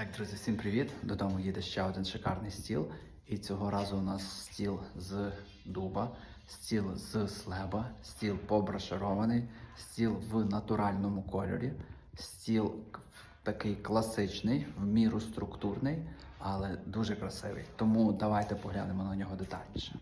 Так, друзі, всім привіт! Додому їде ще один шикарний стіл. І цього разу у нас стіл з дуба, стіл з слеба, стіл побраширований, стіл в натуральному кольорі, стіл такий класичний, в міру структурний, але дуже красивий. Тому давайте поглянемо на нього детальніше.